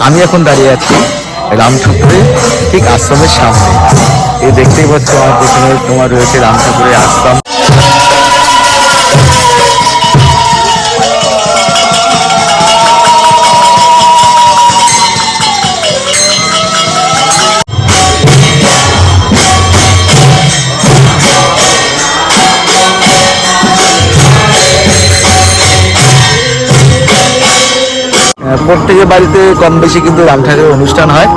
আমি এখন দাঁড়িয়ে আছি রাম ঠাকুরের ঠিক আশ্রমের সামনে। এ দেখতেই পাচ্ছ আমার পেছনে তোমার রয়েছে রাম ঠাকুরের আশ্রম। প্রত্যেকের বাড়িতে কম বেশি কিন্তু রাম ঠাকুরের অনুষ্ঠান হয়।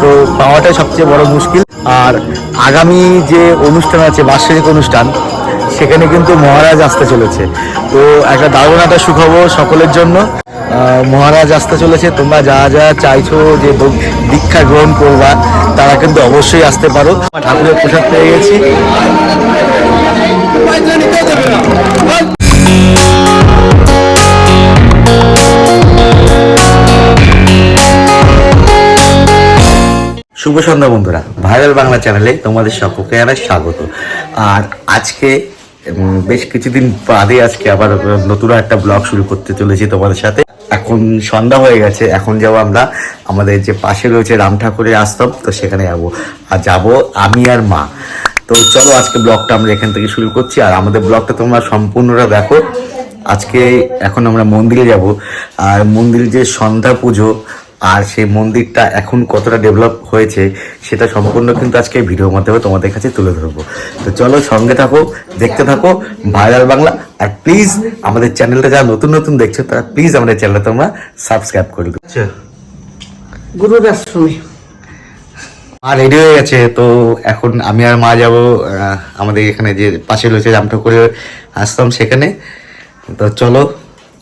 তো পাওয়াটাই সবচেয়ে বড় মুশকিল। আর আগামী যে অনুষ্ঠান আছে বার্ষিক অনুষ্ঠান, সেখানে কিন্তু মহারাজ আসতে চলেছে। তো একটা দারুণ একটা সুখবর সকলের জন্য। মহারাজ আসতে চলেছে। তোমরা যা যা চাইছো যে দীক্ষা গ্রহণ করবা, তারা কিন্তু অবশ্যই আসতে পারো। ঠাকুরের প্রসাদ পেয়ে গেছি। শুভ সন্ধ্যা বন্ধুরা। ভাইরাল বাংলা চ্যানেলে তোমাদের সকলকে জানাই স্বাগত। আর আজকে বেশ কিছুদিন বাদে আজকে আবার নতুন একটা ব্লগ শুরু করতে চলেছি তোমাদের সাথে। এখন সন্ধ্যা হয়ে গেছে, এখন যাব আমরা আমাদের যে পাশে রয়েছে রাম ঠাকুরের আশ্রম, তো সেখানে যাব। আর যাব আমি আর মা। তো চলো আজকে ব্লগটা আমরা এখান থেকে শুরু করছি। আর আমাদের ব্লগটা তোমরা সম্পূর্ণটা দেখো। আজকে এখন আমরা মন্দিরে যাব। আর মন্দিরে যে সন্ধ্যা পুজো আর সেই মন্দিরটা এখন কতটা ডেভেলপ হয়েছে সেটা সম্পূর্ণ কিন্তু আজকে ভিডিওর মাধ্যমে তোমাদের কাছে তুলে ধরবো। তো চলো সঙ্গে থাকো দেখতে থাকো ভাইরাল বাংলা আর প্লিজ আমাদের চ্যানেলটা যারা নতুন নতুন দেখছ তারা প্লিজ আমাদের চ্যানেলটা তোমরা সাবস্ক্রাইব করে দিও। আচ্ছা। গুরুর আশ্রমে মা রেডি হয়ে গেছে তো এখন আমি আর মা যাব আমাদের এখানে যে পাশে রয়েছে ঠাকুরের আশ্রম সেখানে। তো চলো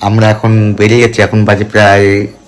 আমরা এখন বেরিয়ে গেছি এখন বাজে প্রায়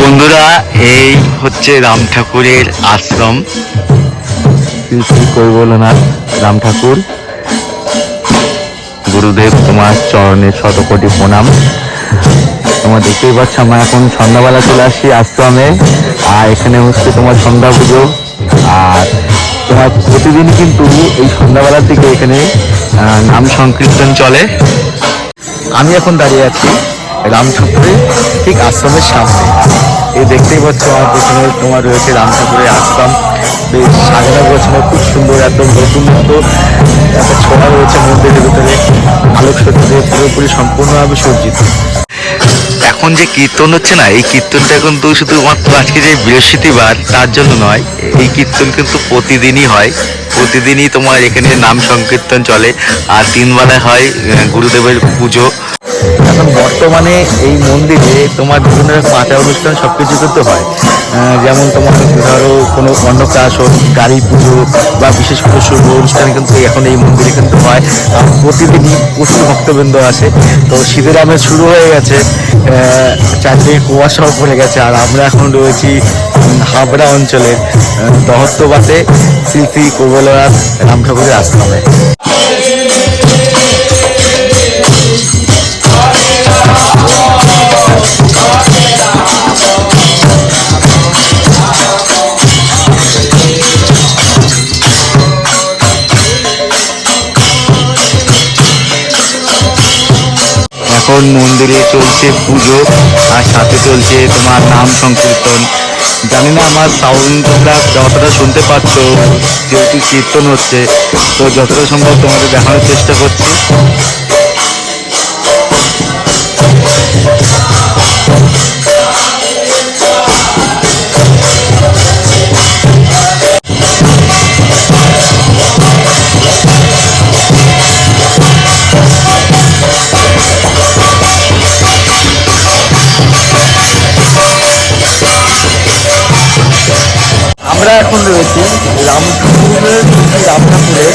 বন্ধুরা, এই হচ্ছে রাম ঠাকুরের আশ্রম। শ্রী কৈবলনাথ রাম ঠাকুর, গুরুদেব তোমার চরণে শতকোটি প্রণাম। তোমার দেখতেই পাচ্ছ, আমরা এখন সন্ধ্যাবেলা চলে আসছি আশ্রমে, আর এখানে হচ্ছে তোমার সন্ধ্যা পুজো। আর তোমার প্রতিদিন কিন্তু এই সন্ধ্যাবেলার দিকে এখানে নাম সংকীর্তন চলে। আমি এখন দাঁড়িয়ে আছি রাম ঠাকুরের ঠিক আশ্রমের সামনে। এই দেখতেই পাচ্ছ আমার পেছনে তোমার রয়েছে রাম ঠাকুরের আশ্রম। বেশ সাজানো গোছানো, খুব সুন্দর একদম নতুন মতো একটা ছোঁয়া রয়েছে মন্দিরের ভিতরে। আলোক সজ্জিত পুরোপুরি সম্পূর্ণভাবে সজ্জিত। এখন যে কীর্তন হচ্ছে না, এই কীর্তনটা এখন কিন্তু শুধুমাত্র আজকে যে বৃহস্পতিবার, তার জন্য নয়, এই কীর্তন কিন্তু প্রতিদিনই হয়। প্রতিদিনই তোমার এখানে নাম সংকীর্তন চলে, আর তিন বেলায় হয় গুরুদেবের পুজো। এখন বর্তমানে এই মন্দিরে তোমার বিভিন্ন আচার অনুষ্ঠান সব কিছু কিন্তু হয় যেমন তোমার ধরো কোনো অন্নপ্রাশন গাড়ি পুজো বা বিশেষ কোনো শুভ অনুষ্ঠান কিন্তু এখন এই মন্দিরে কিন্তু হয়। প্রতিদিনই প্রচুর ভক্তবৃন্দ আসে। তো শীতের আমেজ শুরু হয়ে গেছে। চারদিকে কুয়াশাও পড়ে গেছে। আর আমরা এখন রয়েছি হাবড়া অঞ্চলের দহত্তবাতে শ্রী কবলনাথ রাম ঠাকুরের আশ্রমে। এখন মন্দিরে চলছে পুজো আর সাথে চলছে তোমার নাম সংকীর্তন। জানি না আমার সাউন্ড যতটা শুনতে পাচ্ছ, যেহেতু কীর্তন হচ্ছে, তো যতটা সম্ভব তোমাদের দেখানোর চেষ্টা করছি। আমরা এখন রয়েছি রাম ঠাকুর রামনাপুরে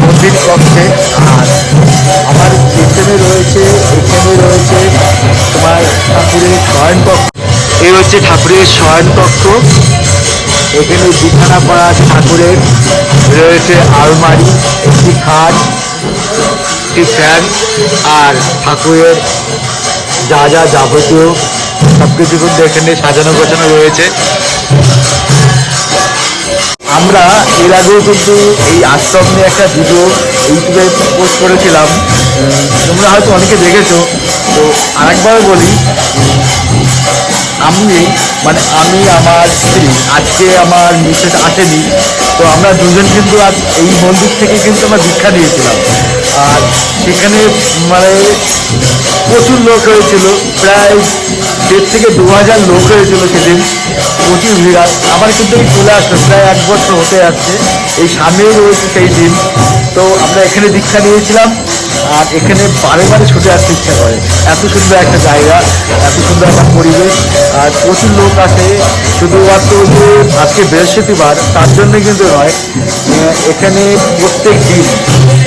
মন্দির কক্ষে। আর আমার এখানে রয়েছে এখানে রয়েছে তোমার ঠাকুরের শয়ন কক্ষ এই হচ্ছে ঠাকুরের শয়ন কক্ষ এখানে বিছানা করা আছে ঠাকুরের। রয়েছে আলমারি, একটি খাট, একটি ফ্যান, আর ঠাকুরের যা যা যাবতীয় সব কিছু কিন্তু এখানে সাজানো গোছানো রয়েছে। আমরা এর আগেও কিন্তু এই আশ্রম নিয়ে একটা ভিডিও ইউটিউবে পোস্ট করেছিলাম। তোমরা হয়তো অনেকে দেখেছ। তো আরেকবার বলি, আমি মানে আমি, আমার স্ত্রী, আজকে আমার মিসেস আসেনি। তো আমরা দুজন কিন্তু আজ এই মন্দির থেকে কিন্তু আমরা দীক্ষা দিয়েছিলাম আর সেখানে মানে প্রচুর লোক হয়েছিল প্রায় দেড় থেকে দু হাজার লোক হয়েছিল সেদিন। প্রচুর ভিড়। আবার কিন্তু এই চলে আসলো প্রায় এক বছর হতে যাচ্ছে। এই সামনেই রয়েছে সেই দিন। তো আমরা এখানে দীক্ষা নিয়েছিলাম। আর এখানে বারে বারে ছুটে আসতে ইচ্ছা করে। এত সুন্দর একটা জায়গা, এত সুন্দর একটা পরিবেশ। আর প্রচুর লোক আসে। শুধুমাত্র যে আজকে বৃহস্পতিবার, তার জন্য কিন্তু নয় এখানে প্রত্যেক দিন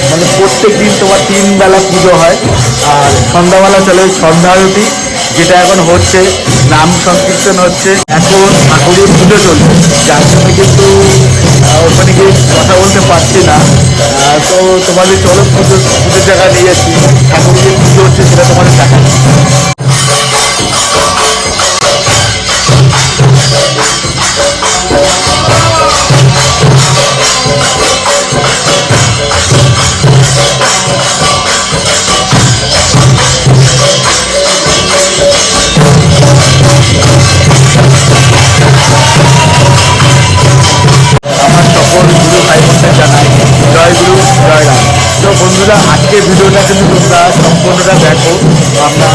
মানে প্রত্যেক দিন তোমার তিন বেলা পুজো হয়। আর সন্ধ্যাবেলা চলে সন্ধ্যা আরতি যেটা এখন হচ্ছে, নাম সংকীর্তন হচ্ছে, এখন ঠাকুরের পুজো চলছে। যার জন্য কিন্তু ওখানে গিয়ে কথা বলতে পারছি না। তো তোমাদের চলো পুজো, পুজোর জায়গা নিয়ে যাচ্ছি ঠাকুর যে পুজো হচ্ছে সেটা তোমাদের দেখা গুরু জানাই জয় গুরু জয় রাম তো বন্ধুরা আজকের ভিডিওটা কিন্তু তোমরা সম্পূর্ণটা দেখো আমরা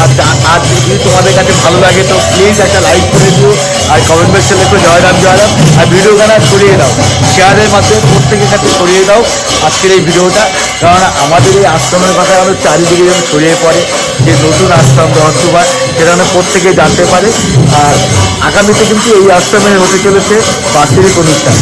আজ যদি তোমাদের কাছে ভালো লাগে তো প্লিজ একটা লাইক করে দিও আর কমেন্ট বক্সে লেখো জয় রাম জয় রাম আর ভিডিও গানা ছড়িয়ে দাও শেয়ারের মাধ্যমে প্রত্যেকের কাছে ছড়িয়ে দাও আজকের এই ভিডিওটা কারণ আমাদের এই আশ্রমের কথা যেন চারিদিকে যেন ছড়িয়ে পড়ে যে নতুন আশ্রম রহস্যবার সেটা প্রত্যেকে জানতে পারে আর আগামীতে কিন্তু এই আশ্রমে হতে চলেছে বার্ষিক অনুষ্ঠান।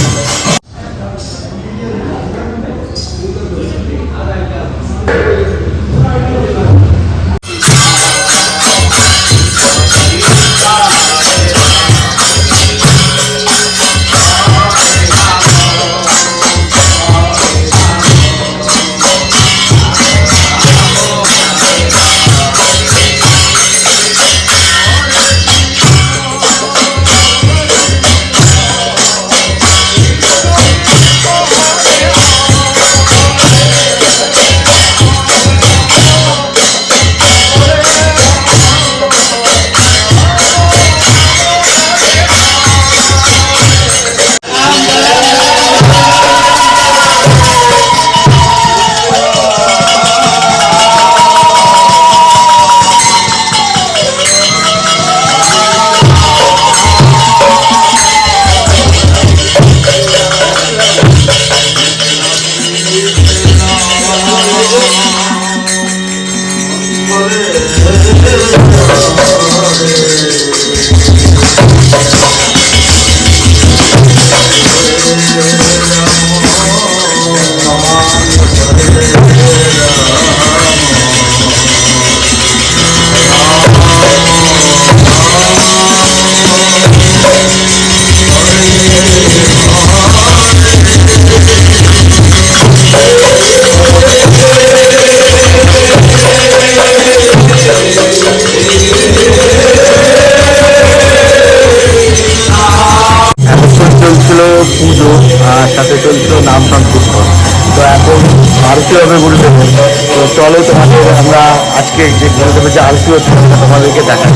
চলছিল পুজো আর সাথে চলছিল নাম সংকীর্তন। তো এখন আরতি হবে গুরুদেবের তো চলো তোমাদের আমরা আজকে যে গুরুদেবের যে আরতি হচ্ছে তোমাদেরকে দেখাই।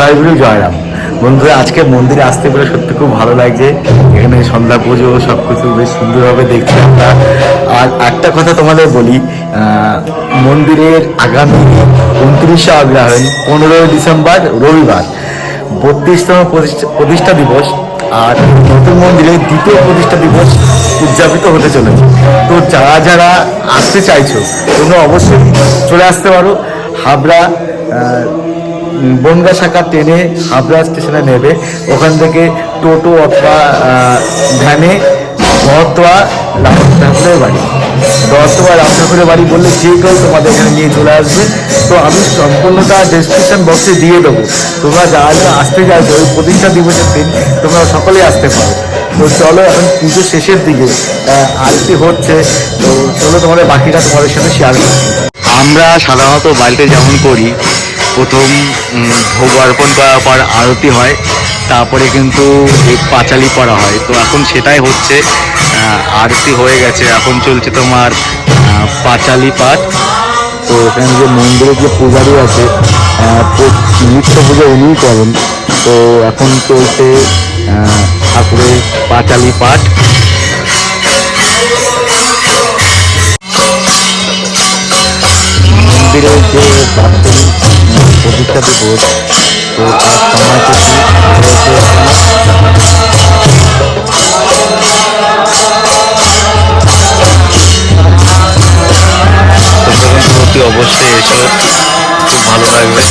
জয় গুরু জয়রাম বন্ধুরা, আজকে মন্দিরে আসতে পেরে সত্যি খুব ভালো লাগছে। এখানে সন্ধ্যা পুজো সব কিছু বেশ সুন্দরভাবে দেখছি আমরা। আর একটা কথা তোমাদের বলি মন্দিরের আগামী উনত্রিশে অগ্রহায়ণ, পনেরোই ডিসেম্বর, রবিবার। বত্রিশতম প্রতিষ্ঠা দিবস, আর নতুন মন্দিরের দ্বিতীয় প্রতিষ্ঠা দিবস উদযাপিত হতে চলেছে। তো যারা যারা আসতে চাইছো, তোমরা অবশ্যই চলে আসতে পারো। হাবড়া বনগা শাখা ট্রেনে হাবড়া স্টেশনে নেবে। ওখান থেকে টোটো অথবা ভ্যানে দহতোয়া রাম ঠাকুরের বাড়ি। দহতোয়া রাম ঠাকুরের বাড়ি বললে যে কেউ তোমাদের এখানে নিয়ে চলে আসবে। তো আমি সম্পূর্ণটা ডেসক্রিপশন বক্সে দিয়ে দেবো। তোমরা যারা আসতে চাইছো ওই প্রতিষ্ঠা দিবসের দিন তোমরা সকলেই আসতে পারো। তো চলো এখন পুজো শেষের দিকে। আরতি হচ্ছে। তো চলো তোমাদের বাকিটা তোমাদের সাথে শেয়ার করছি আমরা সাধারণত বাড়িতে যেমন করি প্রথম ভোগ অর্পণ করার পর আরতি হয়। তারপরে কিন্তু পাঁচালি করা হয়। তো এখন সেটাই হচ্ছে আরতি হয়ে গেছে। এখন চলছে তোমার পাঁচালি পাঠ। তো এখানে যে মন্দিরে যে পূজারি আছে নিত্য পুজো উনিই করেন। তো এখন চলছে ঠাকুরের পাঁচালি পাঠ। মন্দিরের যে প্রতিষ্ঠা দিবস তো অবশ্যই এসো ভালো লাগবে।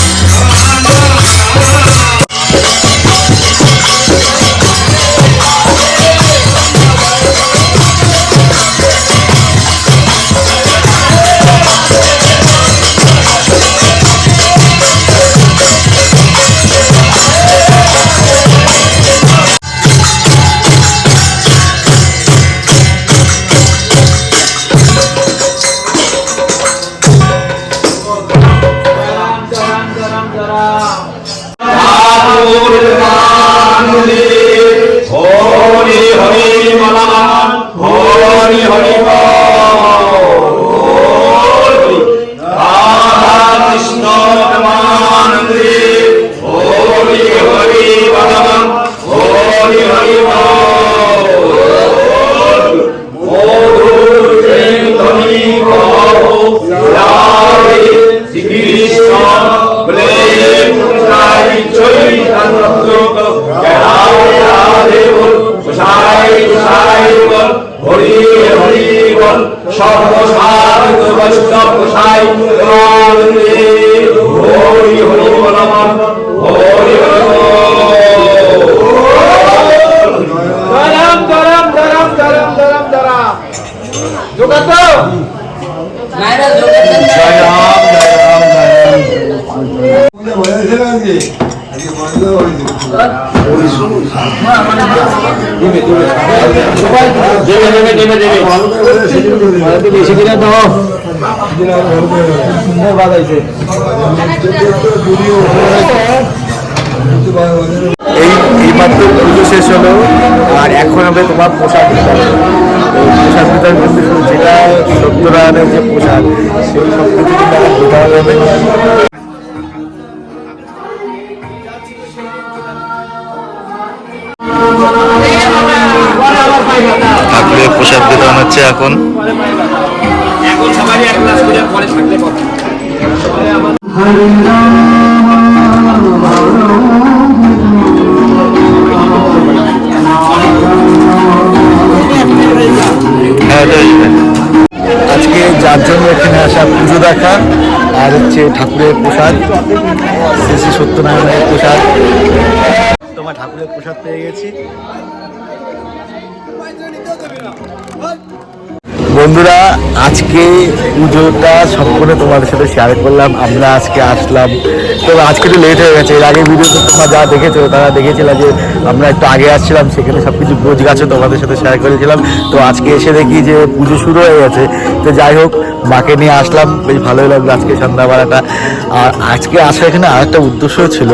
হরি হরি বল সর্বসাধু বৈষ্ণব রাধে হরি হরি বল আমার হরি হরি দারাম দারাম দারাম দারাম দারাম দারাম যোগাতো এই এইমাত্র পুজো শেষ হলো, আর এখন হবে তোমার পোশাক পোশাক বিতরণ যেটা সত্যনারায়ণের যে পোশাক সেই সব কিছু হচ্ছে এখন। এখন সবাই এক ক্লাস করে পরে থাকলে কথা হ্যাঁ, আজকে যার জন্য এখানে আসা পুজো দেখা আর হচ্ছে ঠাকুরের প্রসাদ শ্রী শ্রী সত্যনারায়ণের প্রসাদ। তোমার ঠাকুরের প্রসাদ পেয়ে গেছি। বন্ধুরা, আজকে পুজোটা সম্পূর্ণ তোমাদের সাথে শেয়ার করলাম। আমরা আজকে আসলাম। তো আজকে একটু লেট হয়ে গেছে। এর আগে ভিডিওতে তোমরা যা দেখেছ, তারা দেখেছিল যে আমরা একটু আগে আসছিলাম, সেখানে সব কিছু গোছ গাছও তোমাদের সাথে শেয়ার করেছিলাম। তো আজকে এসে দেখি যে পুজো শুরু হয়ে গেছে। তো যাই হোক, মাকে নিয়ে আসলাম। বেশ ভালোই লাগল আজকে সন্ধ্যাবেলাটা। আর আজকে আসা এখানে আরেকটা উদ্দেশ্য ছিল।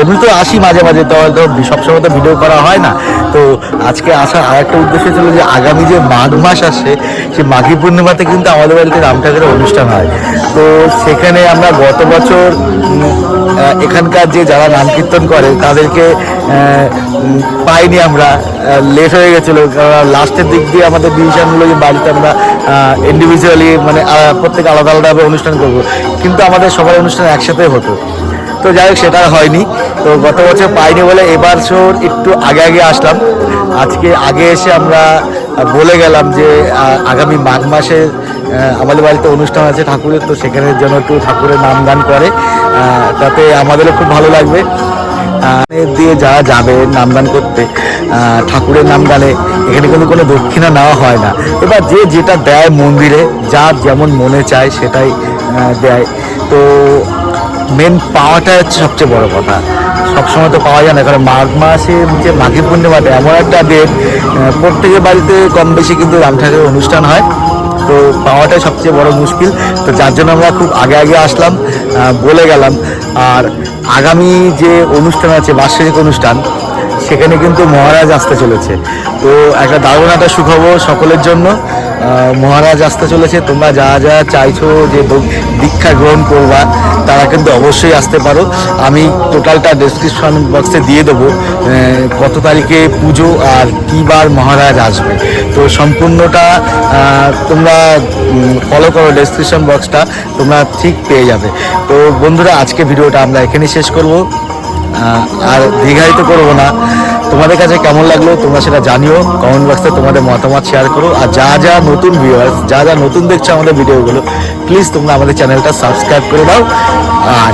এমনি তো আসি মাঝে মাঝে, তো হয়তো সবসময় তো ভিডিও করা হয় না। তো আজকে আসার আরেকটা উদ্দেশ্য ছিল যে আগামী যে মাঘ মাস আসছে, সেই মাঘী পূর্ণিমাতে কিন্তু আমাদের বাড়িতে রাম ঠাকুরের অনুষ্ঠান হয়। তো সেখানে আমরা গত বছর এখানকার যে যারা নাম কীর্তন করে, তাদেরকে পাইনি আমরা। লেট হয়ে গেছিল লাস্টের দিক দিয়ে আমাদের ডিসিশন হলো যে বাড়িতে আমরা ইন্ডিভিজুয়ালি মানে প্রত্যেক আলাদা আলাদাভাবে অনুষ্ঠান করব। কিন্তু আমাদের সবার অনুষ্ঠান একসাথে হতো। তো যাই হোক, সেটা হয়নি। তো গত বছর পাইনি বলে এবার শোর একটু আগে আগে আসলাম। আজকে আগে এসে আমরা বলে গেলাম যে আগামী মাঘ মাসে আমাদের বাড়িতে অনুষ্ঠান আছে ঠাকুরের, তো সেখানে যেন একটু ঠাকুরের নাম গান করে। তাতে আমাদেরও খুব ভালো লাগবে। দিয়ে যারা যাবে নামগান করতে। ঠাকুরের নাম গানে এখানে কিন্তু কোনো দক্ষিণা নেওয়া হয় না। এবার যে যেটা দেয় মন্দিরে, যার যেমন মনে চায় সেটাই দেয়। তো মেন পাওয়াটা হচ্ছে সবচেয়ে বড় কথা। সবসময় তো পাওয়া যায় না কারণ মাঘ মাসে যে মাঘী পূর্ণিমাটা এমন একটা আহ, প্রত্যেকের বাড়িতে কম বেশি কিন্তু রাম ঠাকুরের অনুষ্ঠান হয়। তো পাওয়াটাই সবচেয়ে বড় মুশকিল। তো যার জন্য আমরা খুব আগে আগে আসলাম বলে গেলাম। আর আগামী যে অনুষ্ঠান আছে বার্ষিক অনুষ্ঠান সেখানে কিন্তু মহারাজ আসতে চলেছে। তো একটা দারুণ একটা সুখবর সকলের জন্য। মহারাজ আসতে চলেছে, তোমরা যা যা চাইছো যে দীক্ষা গ্রহণ করবা, তারা কিন্তু অবশ্যই আসতে পারো। আমি টোটালটা ডেসক্রিপশন বক্সে দিয়ে দেবো কত তারিখে পুজো আর কী বার মহারাজ আসবে। তো সম্পূর্ণটা তোমরা ফলো করো ডেসক্রিপশন বক্সটা তোমরা ঠিক পেয়ে যাবে। তো বন্ধুরা, আজকে ভিডিওটা আমরা এখানেই শেষ করব। আর দীর্ঘায়িত করব না। তোমাদের কাছে কেমন লাগল তোমরা সেটা জানিও কমেন্ট বক্সে তোমাদের মতামত শেয়ার করো, আর যা যা নতুন ভিউয়ার্স যা যা নতুন দেখছ আমাদের ভিডিওগুলো প্লিজ তোমরা আমাদের চ্যানেলটা সাবস্ক্রাইব করে দাও, আর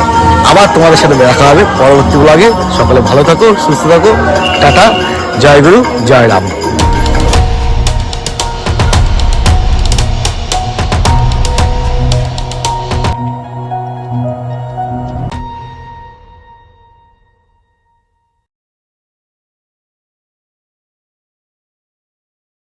আবার তোমাদের সাথে দেখা হবে পরবর্তী ব্লগে সকলে ভালো থাকো, সুস্থ থাকো, টাটা, জয় গুরু, জয় রাম।